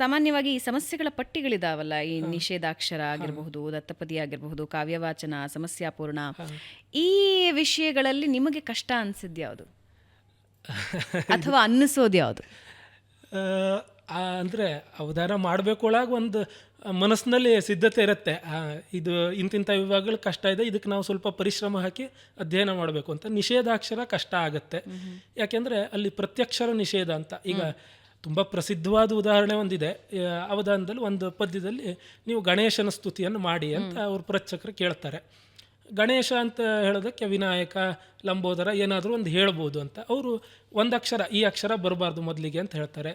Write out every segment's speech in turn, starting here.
ಸಾಮಾನ್ಯವಾಗಿ ಈ ಸಮಸ್ಯೆಗಳ ಪಟ್ಟಿಗಳಿದಾವಲ್ಲ ಈ ನಿಷೇಧಾಕ್ಷರ ಆಗಿರಬಹುದು ದತ್ತಪದಿ ಆಗಿರಬಹುದು ಕಾವ್ಯವಾಚನ ಸಮಸ್ಯಾಪೂರ್ಣ ಈ ವಿಷಯಗಳಲ್ಲಿ ನಿಮಗೆ ಕಷ್ಟ ಅನ್ಸಿದ್ ಯಾವುದು? ಅಥವಾ ಅನ್ನಿಸೋದು ಯಾವುದು? ಅಂದರೆ ಅವಧಾನ ಒಳಗೆ ಒಂದು ಮನಸ್ಸಿನಲ್ಲಿ ಸಿದ್ಧತೆ ಇರುತ್ತೆ. ಇದು ಇಂತಿಂಥ ವಿಭಾಗಗಳು ಕಷ್ಟ ಇದೆ ಇದಕ್ಕೆ ನಾವು ಸ್ವಲ್ಪ ಪರಿಶ್ರಮ ಹಾಕಿ ಅಧ್ಯಯನ ಮಾಡಬೇಕು ಅಂತ. ನಿಷೇಧಾಕ್ಷರ ಕಷ್ಟ ಆಗುತ್ತೆ. ಯಾಕೆಂದರೆ ಅಲ್ಲಿ ಪ್ರತ್ಯಕ್ಷರ ನಿಷೇಧ ಅಂತ. ಈಗ ತುಂಬ ಪ್ರಸಿದ್ಧವಾದ ಉದಾಹರಣೆ ಒಂದಿದೆ. ಅವಧಾನದಲ್ಲಿ ಒಂದು ಪದ್ಯದಲ್ಲಿ ನೀವು ಗಣೇಶನ ಸ್ತುತಿಯನ್ನು ಮಾಡಿ ಅಂತ ಅವರು ಪ್ರಚಕರು ಕೇಳ್ತಾರೆ. ಗಣೇಶ ಅಂತ ಹೇಳೋದಕ್ಕೆ ವಿನಾಯಕ ಲಂಬೋದರ ಏನಾದರೂ ಒಂದು ಹೇಳ್ಬೋದು ಅಂತ. ಅವರು ಒಂದು ಅಕ್ಷರ ಈ ಅಕ್ಷರ ಬರಬಾರ್ದು ಮೊದಲಿಗೆ ಅಂತ ಹೇಳ್ತಾರೆ.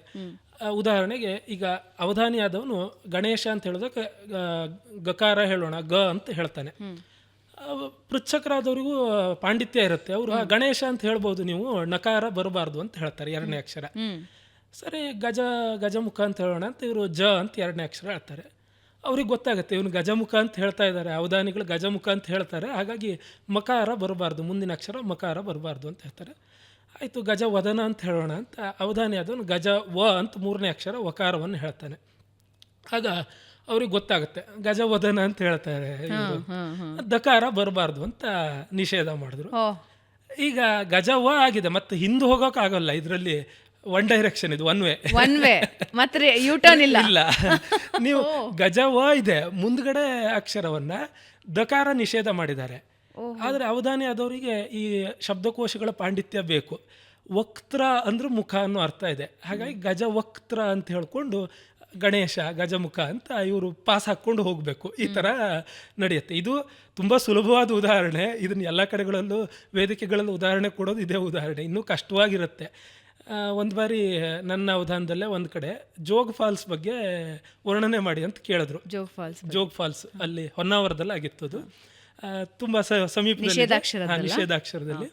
ಉದಾಹರಣೆಗೆ ಈಗ ಅವಧಾನಿ ಆದವನು ಗಣೇಶ ಅಂತ ಹೇಳೋದಕ್ಕೆ ಗಕಾರ ಹೇಳೋಣ ಗ ಅಂತ ಹೇಳ್ತಾನೆ. ಪೃಚ್ಛಕರಾದವರಿಗೂ ಪಾಂಡಿತ್ಯ ಇರುತ್ತೆ. ಅವರು ಗಣೇಶ ಅಂತ ಹೇಳ್ಬೋದು ನೀವು ನಕಾರ ಬರಬಾರ್ದು ಅಂತ ಹೇಳ್ತಾರೆ ಎರಡನೇ ಅಕ್ಷರ. ಸರಿ ಗಜ ಗಜಮುಖ ಅಂತ ಹೇಳೋಣ ಅಂತ ಇವರು ಜ ಅಂತ ಎರಡನೇ ಅಕ್ಷರ ಹೇಳ್ತಾರೆ. ಅವ್ರಿಗೆ ಗೊತ್ತಾಗುತ್ತೆ ಇವನು ಗಜಮುಖ ಅಂತ ಹೇಳ್ತಾ ಇದ್ದಾರೆ. ಅವಧಾನಿಗಳು ಗಜಮುಖ ಅಂತ ಹೇಳ್ತಾರೆ. ಹಾಗಾಗಿ ಮಕಾರ ಬರಬಾರ್ದು ಮುಂದಿನ ಅಕ್ಷರ ಮಕಾರ ಬರಬಾರ್ದು ಅಂತ ಹೇಳ್ತಾರೆ. ಆಯಿತು ಗಜ ವದನ ಅಂತ ಹೇಳೋಣ ಅಂತ ಅವಧಾನಿ ಅದನ್ನು ಗಜ ವ ಅಂತ ಮೂರನೇ ಅಕ್ಷರ ವಕಾರವನ್ನು ಹೇಳ್ತಾನೆ. ಆಗ ಅವ್ರಿಗೆ ಗೊತ್ತಾಗುತ್ತೆ ಗಜ ವದನ ಅಂತ ಹೇಳ್ತಾರೆ. ದಕಾರ ಬರಬಾರ್ದು ಅಂತ ನಿಷೇಧ ಮಾಡಿದ್ರು. ಈಗ ಗಜ ವ ಆಗಿದೆ ಮತ್ತೆ ಹಿಂದೆ ಹೋಗೋಕ್ಕಾಗಲ್ಲ ಇದರಲ್ಲಿ ಒನ್ ಡೈರೆಕ್ಷನ್ ಇದು ಒನ್ ವೇ ಒನ್ ವೇ ಮತ್ತೆ ಯೂಟರ್ನ್ ಇಲ್ಲ. ಇಲ್ಲ. ನೀವು ಗಜ ವ ಇದೆ ಮುಂದ್ಗಡೆ ಅಕ್ಷರವನ್ನ ದಕಾರ ನಿಷೇಧ ಮಾಡಿದ್ದಾರೆ. ಆದರೆ ಅವಧಾನಿ ಆದವರಿಗೆ ಈ ಶಬ್ದಕೋಶಗಳ ಪಾಂಡಿತ್ಯ ಬೇಕು. ವಕ್ತ್ರ ಅಂದ್ರೆ ಮುಖ ಅನ್ನೋ ಅರ್ಥ ಇದೆ. ಹಾಗಾಗಿ ಗಜ ವಕ್ತ್ರ ಅಂತ ಹೇಳ್ಕೊಂಡು ಗಣೇಶ ಗಜಮುಖ ಅಂತ ಇವರು ಪಾಸ್ ಹಾಕ್ಕೊಂಡು ಹೋಗಬೇಕು. ಈ ಥರ ನಡೆಯುತ್ತೆ. ಇದು ತುಂಬ ಸುಲಭವಾದ ಉದಾಹರಣೆ. ಇದನ್ನ ಎಲ್ಲ ಕಡೆಗಳಲ್ಲೂ ವೇದಿಕೆಗಳಲ್ಲೂ ಉದಾಹರಣೆ ಕೊಡೋದು ಇದೇ ಉದಾಹರಣೆ. ಇನ್ನೂ ಕಷ್ಟವಾಗಿರುತ್ತೆ. ಒಂದು ಬಾರಿ ನನ್ನ ಅವಧಾನದಲ್ಲೇ ಒಂದು ಕಡೆ ಜೋಗ್ ಫಾಲ್ಸ್ ಬಗ್ಗೆ ವರ್ಣನೆ ಮಾಡಿ ಅಂತ ಕೇಳಿದ್ರು. ಜೋಗ್ ಫಾಲ್ಸ್ ಜೋಗ್ ಫಾಲ್ಸ್ ಅಲ್ಲಿ ಹೊನ್ನಾವರದಲ್ಲಿ ಆಗಿತ್ತು ಅದು. ತುಂಬ ಸಮೀಪ? ನಿಷೇಧಾಕ್ಷರದಲ್ಲಿ?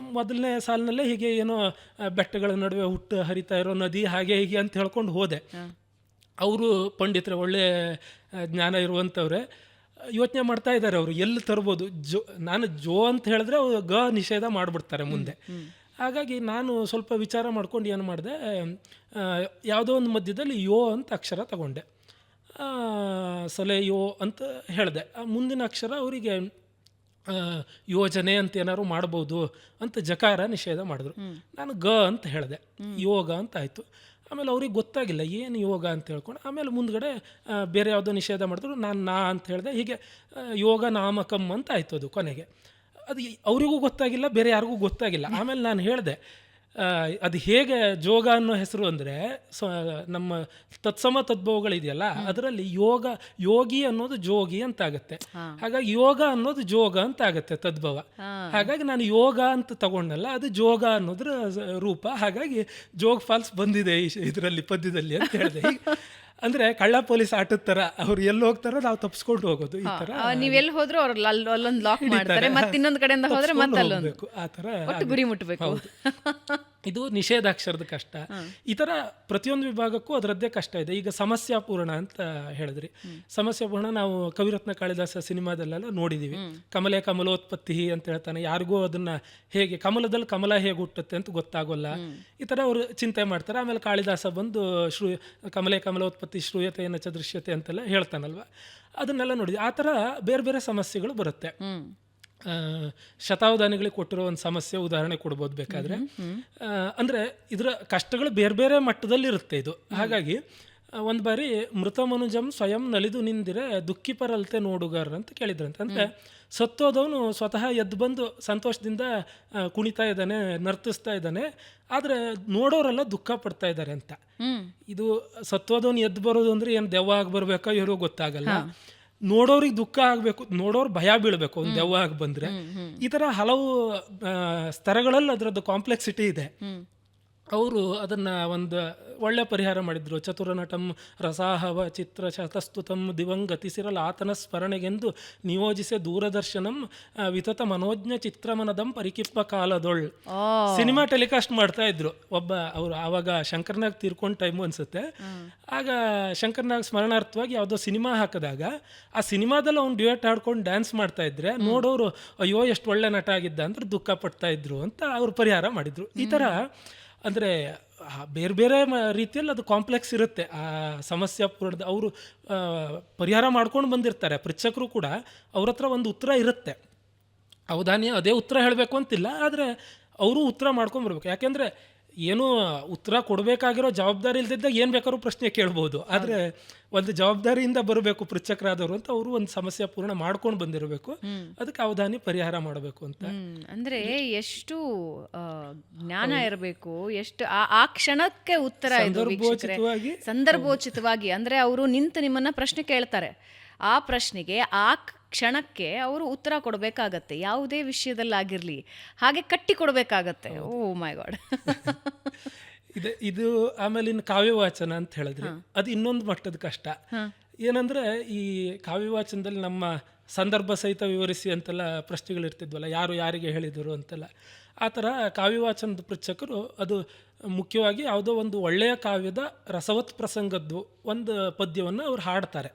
ಮೊದಲನೇ ಸಾಲಿನಲ್ಲೇ ಹೀಗೆ ಏನೋ ಬೆಟ್ಟಗಳ ನಡುವೆ ಹುಟ್ಟು ಹರಿತಾ ಇರೋ ನದಿ ಹಾಗೆ ಹೀಗೆ ಅಂತ ಹೇಳ್ಕೊಂಡು ಹೋದೆ. ಅವರು ಪಂಡಿತರ ಒಳ್ಳೆ ಜ್ಞಾನ ಇರುವಂಥವ್ರೆ ಯೋಚನೆ ಮಾಡ್ತಾ ಇದ್ದಾರೆ ಅವರು. ಎಲ್ಲಿ ತರ್ಬೋದು? ಜೋ ನಾನು ಜೋ ಅಂತ ಹೇಳಿದ್ರೆ ಅವರು ಗ ನಿಷೇಧ ಮಾಡಿಬಿಡ್ತಾರೆ ಮುಂದೆ. ಹಾಗಾಗಿ ನಾನು ಸ್ವಲ್ಪ ವಿಚಾರ ಮಾಡ್ಕೊಂಡು ಏನು ಮಾಡಿದೆ ಯಾವುದೋ ಒಂದು ಮಧ್ಯದಲ್ಲಿ ಯೋ ಅಂತ ಅಕ್ಷರ ತಗೊಂಡೆ. ಆ, ಸಲೆ ಯೋ ಅಂತ ಹೇಳಿದೆ. ಆ ಮುಂದಿನ ಅಕ್ಷರ ಅವರಿಗೆ ಯೋಜನೆ ಅಂತ ಏನಾದ್ರು ಮಾಡ್ಬೋದು ಅಂತ ಜಕಾರ ನಿಷೇಧ ಮಾಡಿದ್ರು. ನಾನು ಗ ಅಂತ ಹೇಳಿದೆ. ಯೋಗ ಅಂತ ಆಯಿತು. ಆಮೇಲೆ ಅವ್ರಿಗೆ ಗೊತ್ತಾಗಿಲ್ಲ ಏನು ಯೋಗ ಅಂತ ಹೇಳ್ಕೊಂಡು. ಆಮೇಲೆ ಮುಂದ್ಗಡೆ ಬೇರೆ ಯಾವುದೋ ನಿಷೇಧ ಮಾಡಿದ್ರು ನಾನು ನಾ ಅಂತ ಹೇಳಿದೆ. ಹೀಗೆ ಯೋಗ ನಾಮಕಮ್ ಅಂತ ಆಯಿತು ಅದು ಕೊನೆಗೆ. ಅದು ಅವರಿಗೂ ಗೊತ್ತಾಗಿಲ್ಲ ಬೇರೆ ಯಾರಿಗೂ ಗೊತ್ತಾಗಿಲ್ಲ. ಆಮೇಲೆ ನಾನು ಹೇಳಿದೆ ಅದು ಹೇಗೆ ಜೋಗ ಅನ್ನೋ ಹೆಸರು ಅಂದರೆ ಸ ನಮ್ಮ ತತ್ಸಮ ತದ್ಭವಗಳಿದೆಯಲ್ಲ ಅದರಲ್ಲಿ ಯೋಗ ಯೋಗಿ ಅನ್ನೋದು ಜೋಗಿ ಅಂತ ಆಗುತ್ತೆ ಹಾಗಾಗಿ ಯೋಗ ಅನ್ನೋದು ಜೋಗ ಅಂತ ಆಗುತ್ತೆ ತದ್ಭವ ಹಾಗಾಗಿ ನಾನು ಯೋಗ ಅಂತ ತಗೊಂಡಲ್ಲ ಅದು ಜೋಗ ಅನ್ನೋದ್ರ ರೂಪ. ಹಾಗಾಗಿ ಜೋಗ್ ಫಾಲ್ಸ್ ಬಂದಿದೆ ಇದರಲ್ಲಿ ಪದ್ಯದಲ್ಲಿ ಅಂತ ಹೇಳಿದೆ. ಅಂದ್ರೆ ಕಳ್ಳ ಪೊಲೀಸ್ ಆಟದ ತರ ಅವ್ರು ಎಲ್ಲಿ ಹೋಗ್ತಾರೋ ನಾವು ತಪ್ಸ್ಕೊಂಡು ಹೋಗೋದು ಈ ತರ. ನೀವೆಲ್ಲಿ ಹೋದ್ರು ಅವ್ರು ಅಲ್ಲಿ ಅಲ್ಲೊಂದು ಲಾಕ್ ಮಾಡ್ತಾರೆ ಮತ್ತೆ ಇನ್ನೊಂದು ಕಡೆಯಿಂದ ಹೋದ್ರೆ ಮತ್ತೆ ಅಲ್ಲೊಂದು ಆ ತರ ಗುರಿ ಮುಟ್ಟಬೇಕು ಇದು ನಿಷೇಧಾಕ್ಷರದ ಕಷ್ಟ. ಈ ಥರ ಪ್ರತಿಯೊಂದು ವಿಭಾಗಕ್ಕೂ ಅದರದ್ದೇ ಕಷ್ಟ ಇದೆ. ಈಗ ಸಮಸ್ಯಾಪೂರ್ಣ ಅಂತ ಹೇಳಿದ್ರಿ. ಸಮಸ್ಯಾಪೂರ್ಣ ನಾವು ಕವಿರತ್ನ ಕಾಳಿದಾಸ ಸಿನಿಮಾದಲ್ಲೆಲ್ಲ ನೋಡಿದೀವಿ. ಕಮಲೆ ಕಮಲೋತ್ಪತ್ತಿ ಅಂತ ಹೇಳ್ತಾನೆ. ಯಾರಿಗೂ ಅದನ್ನ ಹೇಗೆ ಕಮಲದಲ್ಲಿ ಕಮಲ ಹೇಗೆ ಹುಟ್ಟುತ್ತೆ ಅಂತ ಗೊತ್ತಾಗೋಲ್ಲ. ಈ ಥರ ಅವರು ಚಿಂತೆ ಮಾಡ್ತಾರೆ. ಆಮೇಲೆ ಕಾಳಿದಾಸ ಬಂದು ಶ್ರೂ ಕಮಲೆ ಕಮಲೋತ್ಪತ್ತಿ ಶ್ರೂಯತೆಯನ್ನು ಚದೃಶ್ಯತೆ ದೃಶ್ಯತೆ ಅಂತೆಲ್ಲ ಹೇಳ್ತಾನಲ್ವ. ಅದನ್ನೆಲ್ಲ ನೋಡಿದ್ವಿ. ಆ ಥರ ಬೇರೆ ಬೇರೆ ಸಮಸ್ಯೆಗಳು ಬರುತ್ತೆ. ಶತಾವಧಾನಿಗಳಿಗೆ ಕೊಟ್ಟಿರೋ ಒಂದು ಸಮಸ್ಯೆ ಉದಾಹರಣೆ ಕೊಡ್ಬೋದು ಬೇಕಾದ್ರೆ. ಅಂದರೆ ಅಂದ್ರೆ ಇದರ ಕಷ್ಟಗಳು ಬೇರೆ ಬೇರೆ ಮಟ್ಟದಲ್ಲಿ ಇರುತ್ತೆ ಇದು ಹಾಗಾಗಿ ಒಂದು ಬಾರಿ ಮೃತ ಮನುಜಂ ಸ್ವಯಂ ನಲಿದು ನಿಂದಿರೆ ದುಃಖಿಪರಲ್ತೆ ನೋಡುಗಾರ ಅಂತ ಕೇಳಿದ್ರಂತೆ. ಅಂದರೆ ಸತ್ತೋದವನು ಸ್ವತಃ ಎದ್ದು ಬಂದು ಸಂತೋಷದಿಂದ ಕುಣಿತಾ ಇದ್ದಾನೆ ನರ್ತಿಸ್ತಾ ಇದ್ದಾನೆ ಆದರೆ ನೋಡೋರೆಲ್ಲ ದುಃಖ ಪಡ್ತಾ ಇದ್ದಾರೆ ಅಂತ. ಇದು ಸತ್ತೋದವನು ಎದ್ದು ಬರೋದು ಅಂದರೆ ಏನು ದೆವ್ವ ಆಗಿ ಬರಬೇಕಾ ಇವರು ಗೊತ್ತಾಗಲ್ಲ. ನೋಡೋರಿಗೆ ದುಃಖ ಆಗಬೇಕು ನೋಡೋರು ಭಯ ಬೀಳಬೇಕು ಒಂದು ದೆವ್ವ ಆಗಿ ಬಂದ್ರೆ. ಈ ತರ ಹಲವು ಸ್ತರಗಳಲ್ಲಿ ಅದರದ್ದು ಕಾಂಪ್ಲೆಕ್ಸಿಟಿ ಇದೆ. ಅವರು ಅದನ್ನ ಒಂದು ಒಳ್ಳೆ ಪರಿಹಾರ ಮಾಡಿದ್ರು. ಚತುರನಟಂ ರಸಾಹವ ಚಿತ್ರ ಶತಸ್ತುತಂ ದಿವಂಗತಿಸಿರಲ ಆತನ ಸ್ಮರಣೆಗೆಂದು ನಿಯೋಜಿಸೆ ದೂರದರ್ಶನಂ ವಿತತ ಮನೋಜ್ಞ ಚಿತ್ರಮನದಂ ಪರಿಕಿಪ್ಪ ಕಾಲದೊಳ್. ಸಿನಿಮಾ ಟೆಲಿಕಾಸ್ಟ್ ಮಾಡ್ತಾ ಇದ್ರು. ಒಬ್ಬ ಅವರು ಆವಾಗ ಶಂಕರ್ನಾಗ್ ತೀರ್ಕೊಂಡ್ ಟೈಮ್ ಅನ್ಸುತ್ತೆ. ಆಗ ಶಂಕರ್ನಾಗ್ ಸ್ಮರಣಾರ್ಥವಾಗಿ ಯಾವುದೋ ಸಿನಿಮಾ ಹಾಕಿದಾಗ ಆ ಸಿನಿಮಾದಲ್ಲಿ ಅವ್ನು ಡ್ಯೂಯೆಟ್ ಹಾಡ್ಕೊಂಡು ಡ್ಯಾನ್ಸ್ ಮಾಡ್ತಾ ಇದ್ರೆ ನೋಡೋರು ಅಯ್ಯೋ ಎಷ್ಟು ಒಳ್ಳೆ ನಟ ಆಗಿದ್ದ ಅಂದ್ರೆ ದುಃಖ ಪಡ್ತಾ ಇದ್ರು ಅಂತ ಅವ್ರು ಪರಿಹಾರ ಮಾಡಿದ್ರು. ಈ ತರ ಅಂದ್ರೆ ಬೇರೆ ಬೇರೆ ರೀತಿಯಲ್ಲಿ ಅದು ಕಾಂಪ್ಲೆಕ್ಸ್ ಇರುತ್ತೆ. ಆ, ಸಮಸ್ಯೆ ಪೂರ್ಣದ, ಅವರು ಪರಿಹಾರ ಮಾಡ್ಕೊಂಡು ಬಂದಿರ್ತಾರೆ. ಪೃಚ್ಛಕರು ಕೂಡ ಅವ್ರ ಹತ್ರ ಒಂದು ಉತ್ತರ ಇರುತ್ತೆ. ಅವಧಾನಿ ಅದೇ ಉತ್ತರ ಹೇಳಬೇಕು ಅಂತಿಲ್ಲ, ಆದರೆ ಅವರು ಉತ್ತರ ಮಾಡ್ಕೊಂಬರ್ಬೇಕು ಯಾಕೆಂದರೆ ಏನು ಉತ್ತರ ಕೊಡಬೇಕಾಗಿರೋ ಜವಾಬ್ದಾರಿ ಇಲ್ದಿದ್ದಾಗ ಏನು ಬೇಕಾದ್ರೂ ಪ್ರಶ್ನೆ ಕೇಳ್ಬೋದು. ಆದರೆ ಒಂದು ಜವಾಬ್ದಾರಿಯಿಂದ ಬರಬೇಕು ಪೃಚ್ಛಕರಾದವರು ಅಂತ ಅವರು ಒಂದು ಸಮಸ್ಯೆ ಪೂರ್ಣ ಮಾಡ್ಕೊಂಡು ಬಂದಿರಬೇಕು. ಅದಕ್ಕೆ ಅವಧಾನಿ ಪರಿಹಾರ ಮಾಡಬೇಕು ಅಂತ. ಅಂದರೆ ಎಷ್ಟು ಜ್ಞಾನ ಇರಬೇಕು ಎಷ್ಟು ಆ ಕ್ಷಣಕ್ಕೆ ಉತ್ತರ ಸಂದರ್ಭೋಚಿತವಾಗಿ ಸಂದರ್ಭೋಚಿತವಾಗಿ ಅಂದ್ರೆ ಅವರು ನಿಂತು ನಿಮ್ಮನ್ನ ಪ್ರಶ್ನೆ ಕೇಳ್ತಾರೆ. ಆ ಪ್ರಶ್ನೆಗೆ ಆ ಕ್ಷಣಕ್ಕೆ ಅವರು ಉತ್ತರ ಕೊಡಬೇಕಾಗತ್ತೆ. ಯಾವುದೇ ವಿಷಯದಲ್ಲಾಗಿರಲಿ. ಹಾಗೆ ಕಟ್ಟಿ ಕೊಡಬೇಕಾಗತ್ತೆ ಓ ಮೈ ಗಾಡ್. ಇದು ಇದು ಆಮೇಲೆ ಇನ್ನು ಕಾವ್ಯವಾಚನ ಅಂತ ಹೇಳಿದ್ರೆ ಅದು ಇನ್ನೊಂದು ಮಟ್ಟದ ಕಷ್ಟ. ಏನಂದ್ರೆ ಈ ಕಾವ್ಯವಾಚನದಲ್ಲಿ ನಮ್ಮ ಸಂದರ್ಭ ಸಹಿತ ವಿವರಿಸಿ ಅಂತೆಲ್ಲ ಪ್ರಶ್ನೆಗಳು ಇರ್ತಿದ್ವಲ್ಲ ಯಾರು ಯಾರಿಗೆ ಹೇಳಿದರು ಅಂತೆಲ್ಲ. ಆ ಥರ ಕಾವ್ಯವಾಚನದ ಪೃಚ್ಛಕರು ಅದು ಮುಖ್ಯವಾಗಿ ಯಾವುದೋ ಒಂದು ಒಳ್ಳೆಯ ಕಾವ್ಯದ ರಸವತ್ ಪ್ರಸಂಗದ್ದು ಒಂದು ಪದ್ಯವನ್ನು ಅವ್ರು ಹಾಡ್ತಾರೆ.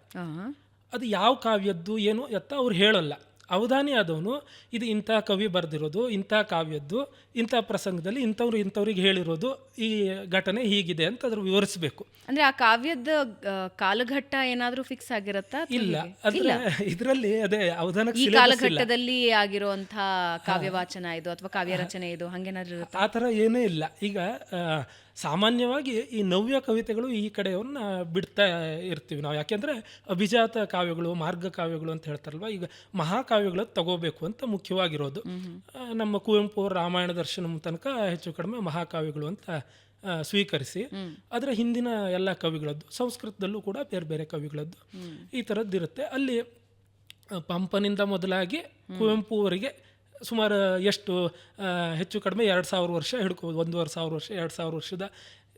ಅದು ಯಾವ ಕಾವ್ಯದ್ದು ಏನು ಎತ್ತ ಅವ್ರು ಹೇಳಲ್ಲ. ಅವಧಾನಿ ಆದವನು ಇದು ಇಂಥ ಕವಿ ಬರೆದಿರೋದು ಇಂಥ ಕಾವ್ಯದ್ದು ಇಂಥ ಪ್ರಸಂಗದಲ್ಲಿ ಇಂಥವ್ರು ಇಂಥವ್ರಿಗೆ ಹೇಳಿರೋದು ಈ ಘಟನೆ ಹೀಗಿದೆ ಅಂತ ಅದ್ರ ವಿವರಿಸಬೇಕು. ಅಂದ್ರೆ ಆ ಕಾವ್ಯದ ಕಾಲಘಟ್ಟ ಏನಾದರೂ ಫಿಕ್ಸ್ ಆಗಿರತ್ತಾ ಇಲ್ಲ. ಅದಿಲ್ಲ ಇದರಲ್ಲಿ ಅದೇ ಅವಧಾನ ಈ ಆಗಿರುವಂತಹ ಕಾವ್ಯ ಕಾಲಘಟ್ಟದಲ್ಲಿ ಕಾವ್ಯವಾಚನ ಇದು ಅಥವಾ ಕಾವ್ಯ ರಚನೆ ಇದು ಹಂಗೇನಾದ್ರೂ ಇರುತ್ತಾ? ಆ ಥರ ಏನೂ ಇಲ್ಲ. ಈಗ ಸಾಮಾನ್ಯವಾಗಿ ಈ ನವ್ಯ ಕವಿತೆಗಳು ಈ ಕಡೆಯವ್ರನ್ನ ಬಿಡ್ತಾ ಇರ್ತೀವಿ ನಾವು. ಯಾಕೆಂದರೆ ಅಭಿಜಾತ ಕಾವ್ಯಗಳು, ಮಾರ್ಗ ಕಾವ್ಯಗಳು ಅಂತ ಹೇಳ್ತಾರಲ್ವ? ಈಗ ಮಹಾಕಾವ್ಯಗಳು ತಗೋಬೇಕು ಅಂತ ಮುಖ್ಯವಾಗಿರೋದು. ನಮ್ಮ ಕುವೆಂಪು ರಾಮಾಯಣ ದರ್ಶನ ತನಕ ಹೆಚ್ಚು ಕಡಿಮೆ ಮಹಾಕಾವ್ಯಗಳು ಅಂತ ಸ್ವೀಕರಿಸಿ. ಅದರ ಹಿಂದಿನ ಎಲ್ಲ ಕವಿಗಳದ್ದು, ಸಂಸ್ಕೃತದಲ್ಲೂ ಕೂಡ ಬೇರೆ ಬೇರೆ ಕವಿಗಳದ್ದು ಈ ಥರದ್ದು ಇರುತ್ತೆ ಅಲ್ಲಿ ಪಂಪನಿಂದ ಮೊದಲಾಗಿ ಕುವೆಂಪುವರೆಗೆ ಸುಮಾರು ಎಷ್ಟು ಹೆಚ್ಚು ಕಡಿಮೆ ಎರಡು ಸಾವಿರ ವರ್ಷ ಹಿಡ್ಕೋಬೋದು. ಒಂದೂವರೆ ಸಾವಿರ ವರ್ಷ, ಎರಡು ಸಾವಿರ ವರ್ಷದ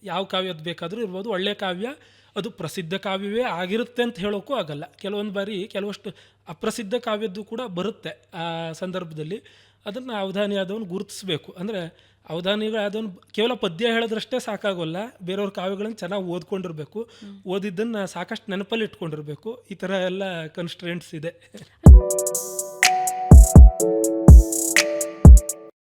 ಯಾವ ಕಾವ್ಯದ್ದು ಬೇಕಾದರೂ ಇರ್ಬೋದು. ಒಳ್ಳೆಯ ಕಾವ್ಯ, ಅದು ಪ್ರಸಿದ್ಧ ಕಾವ್ಯವೇ ಆಗಿರುತ್ತೆ ಅಂತ ಹೇಳೋಕ್ಕೂ ಆಗಲ್ಲ. ಕೆಲವೊಂದು ಬಾರಿ ಕೆಲವಷ್ಟು ಅಪ್ರಸಿದ್ಧ ಕಾವ್ಯದ್ದು ಕೂಡ ಬರುತ್ತೆ, ಆ, ಸಂದರ್ಭದಲ್ಲಿ. ಅದನ್ನು ಅವಧಾನಿ ಆದವನು ಗುರುತಿಸಬೇಕು. ಅಂದರೆ ಅವಧಾನಿಗಳಾದವನು ಕೇವಲ ಪದ್ಯ ಹೇಳಿದ್ರಷ್ಟೇ ಸಾಕಾಗೋಲ್ಲ. ಬೇರೆಯವ್ರ ಕಾವ್ಯಗಳನ್ನು ಚೆನ್ನಾಗಿ ಓದ್ಕೊಂಡಿರಬೇಕು. ಓದಿದ್ದನ್ನು ಸಾಕಷ್ಟು ನೆನಪಲ್ಲಿ ಇಟ್ಕೊಂಡಿರಬೇಕು. ಈ ಥರ ಎಲ್ಲ ಕನ್ಸ್ಟ್ರೆಂಟ್ಸ್ ಇದೆ.